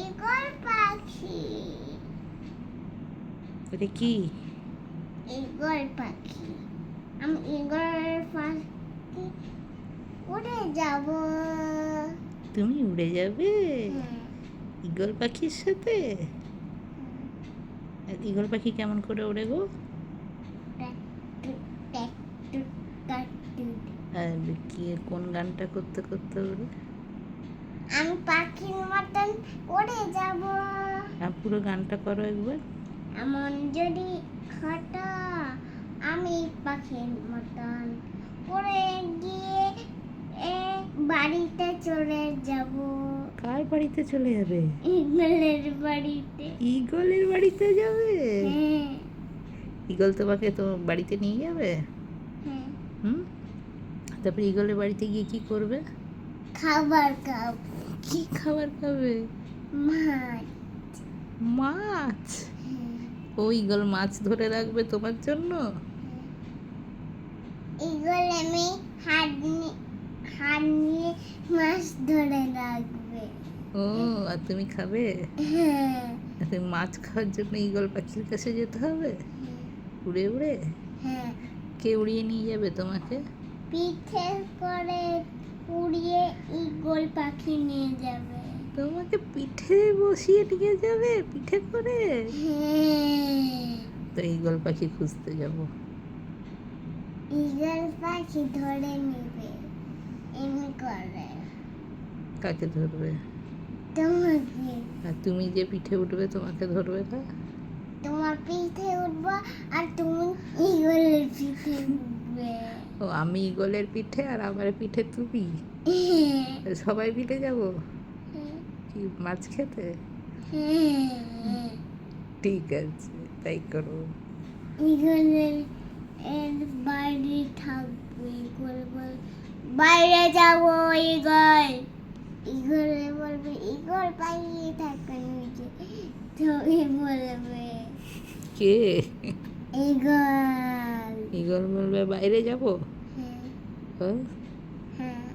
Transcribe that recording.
Eagle পাখি। এটা কি? ইগল পাখি। আমি ইগল পাখি। উড়ে যাব। তুমি উড়ে যাবে? হ্যাঁ, ইগল পাখির সাথে? আর ইগল পাখি কেমন করে ওড়ে গো। আর কি কোন গানটা করতে করতে ওড়ে? আমি পাখির মতন উড়ে যাব। আর পুরো গানটা করো একবার। এমন যদি হতো আমি পাখির মতন উড়ে গিয়ে এ বাড়িতে চলে যাব। কার বাড়িতে চলে যাবে? ইগলের বাড়িতে। ইগলের বাড়িতে যাবে? হ্যাঁ। ইগল তোমাকে তো বাড়িতে নিয়ে যাবে? হ্যাঁ। হুম? তারপরে ইগলের বাড়িতে গিয়ে কি করবে? খাবার খাব। কি খাবার খাবে? মাছ। মাছ? হ্যাঁ, ও মাছ ধরে রাখবে তোমার জন্য? ইগল আমি হাত নিয়ে হাত নিয়ে মাছ ধরে রাখবে। ও আর তুমি খাবে? হ্যাঁ। তুমি মাছ খাওয়ার জন্য ইগল পাখির কাছে যেতে হবে? উড়ে উড়ে? হ্যাঁ। কে উড়িয়ে নিয়ে যাবে তোমাকে? পিঠে করে উড়িয়ে ইগল পাখি নিয়ে যাবে। তোমাকে পিঠে বসিয়ে নিয়ে যাবে? পিঠে করে? হ্যাঁ। তো ইগল পাখি খুঁজতে যাব। ইগল পাখি ধরে নেবে এমনি করে। কাকে ধরবে? তোমাকে। আর তুমি যে পিঠে উঠবে তোমাকে ধরবে না? তোমার পিঠে উঠবো আর তুমি ইগলের পিঠে উঠবে। ও আমি ইগলের পিঠে আর আমার পিঠে তুমি? সবাই মিলে যাব? কি মাছ খেতে? ঠিক আছে তাই করো। ইগলের এর বাইরে থাকবে ইগল বল বাইরে যাব ইগল ইগলে বলবে ইগল পালিয়ে থাকবে নিচে তুমি বলবে কে? ইগল ইগল বলবে বাইরে যাব হ্যাঁ হ্যাঁ হ্যাঁ